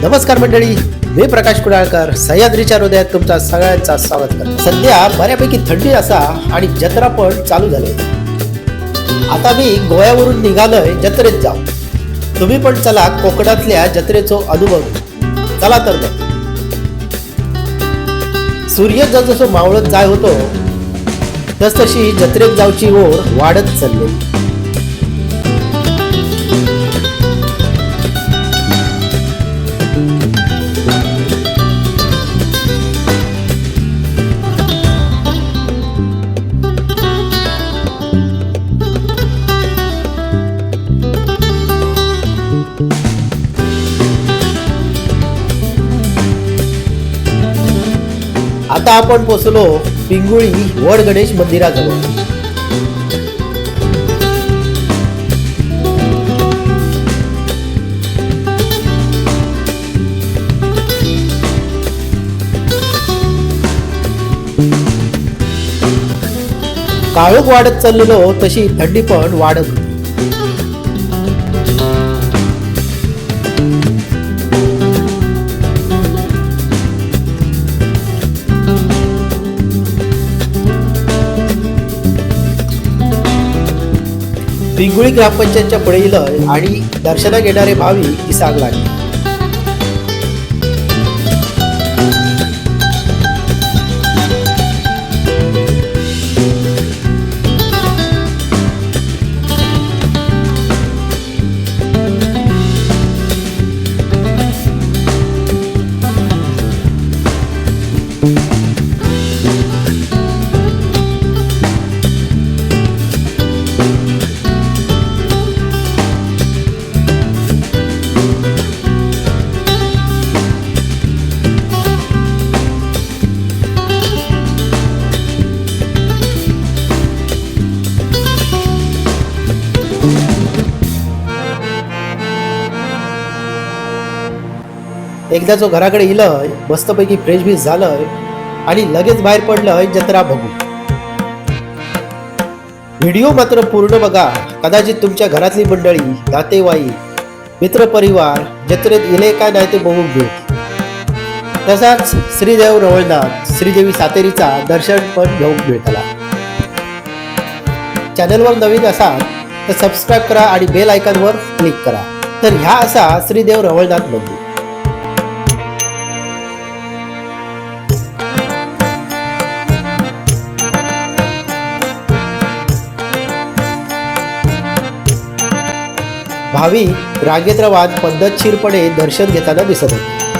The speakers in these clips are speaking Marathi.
नमस्कार मंडळी मी प्रकाश कुडाळकर सह्याद्रीच्या हृदयात तुमचा सगळ्यांचा स्वागत करतो. सध्या बऱ्यापैकी थंडी असा आणि जत्रा पण चालू झाली आता मी गोव्यावरून निघालोय जत्रेत जाऊ तुम्ही पण चला कोकणातल्या जत्रेचो अनुभव चला तर मग. सूर्य जसजसं मावळत जाय होतो तसतशी जत्रेत जाऊची ओढ वाढत चालली. आता आपण पोचलो पिंगुळी वड गणेश मंदिराजवळ. काळोख वाढत चाललेलो तशी थंडी पण वाढत पिंगुळी ग्रामपंचायतच्या पुढे आणि दर्शनाक येणारे भाविक साग लागली एकदा जो घराकडे इलय मस्तपैकी फ्रेश बीस झालंय आणि लगेच बाहेर पडलंय जत्रा बघू. व्हिडिओ मात्र पूर्ण बघा. कदाचित तुमच्या घरातली मंडळी नातेवाईक मित्रपरिवार जत्रेत इले काय नाही ते बघून घेऊ. तसाच श्रीदेव रवळनाथ श्रीदेवी सातेरीचा दर्शन पण घेऊन मिळतला चॅनलवर नवीन असाल तर सबस्क्राईब करा आणि बेल आयकॉनवर क्लिक करा. तर ह्या असा श्रीदेव रवळनाथ मंदिर. भाविक रागेत पद्धतशीरपणे दर्शन घेताना दिसत होते.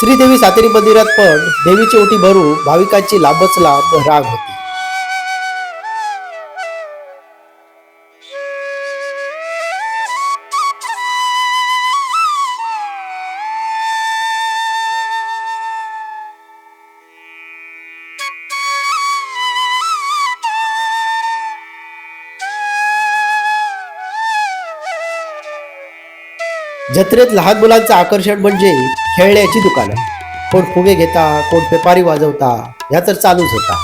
श्रीदेवी सातेरी मंदिरात पण देवीची ओटी भरू भाविकांची लांबच लांब राग होती. जत्रेत लहान मुलांचं आकर्षण म्हणजे खेळण्याची दुकानं. कोण फुगे घेता कोण पेपारी वाजवता ह्या तर चालूच होता.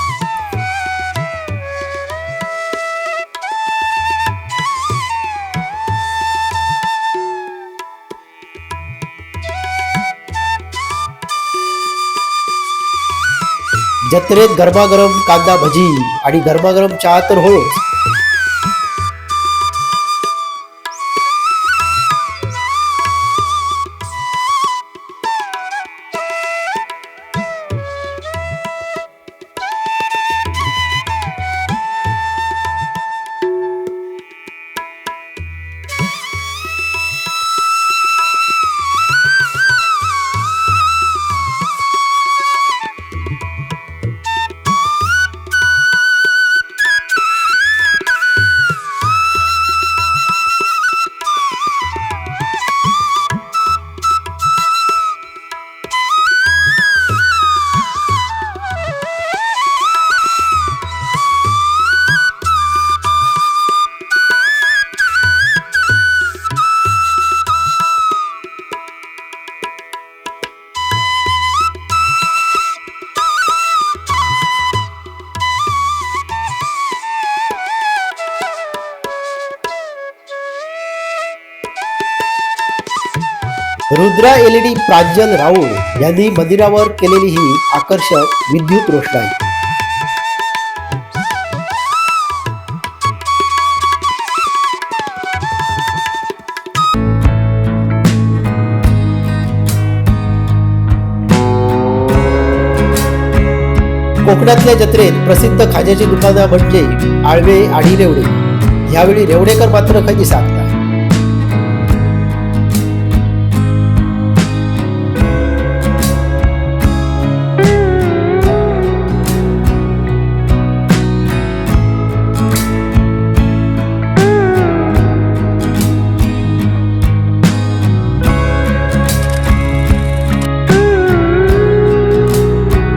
जत्रेत गरमागरम कांदा भजी आणि गरमागरम चहा तर होच रुद्रा एलईडी प्राज्जल राऊळ यांनी मंदिरावर केलेली ही आकर्षक विद्युत रोषणाई. कोकणातल्या जत्रेत प्रसिद्ध खाज्याची दुकानं म्हणजे आळवे आणि रेवडे. यावेळी रेवडेकर मात्र खजिसात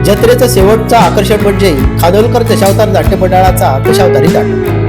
जत्रेचं शेवटचं आकर्षण म्हणजे खानोलकर दशावतार नाट्यमंडळाचा दशावतारी नाटक.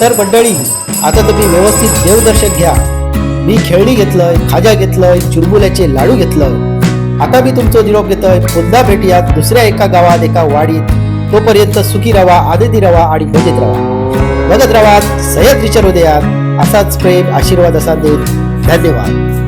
तर मंडळी. आता तुम्ही व्यवस्थित देवदर्शन घ्या. मी खेळणी घेतलंय खाजा घेतलंय चुरमुल्याचे लाडू घेतलंय. आता मी तुमचं निरोप घेतोय. पुन्हा भेटूयात दुसऱ्या एका गावात एका वाडीत. तोपर्यंत सुखी रवा आनंदी रवा आणि मजेत रवा. बघत रवा सह्याद्रीच्या हृदयात. असाच प्रेम आशीर्वाद असा देत. धन्यवाद.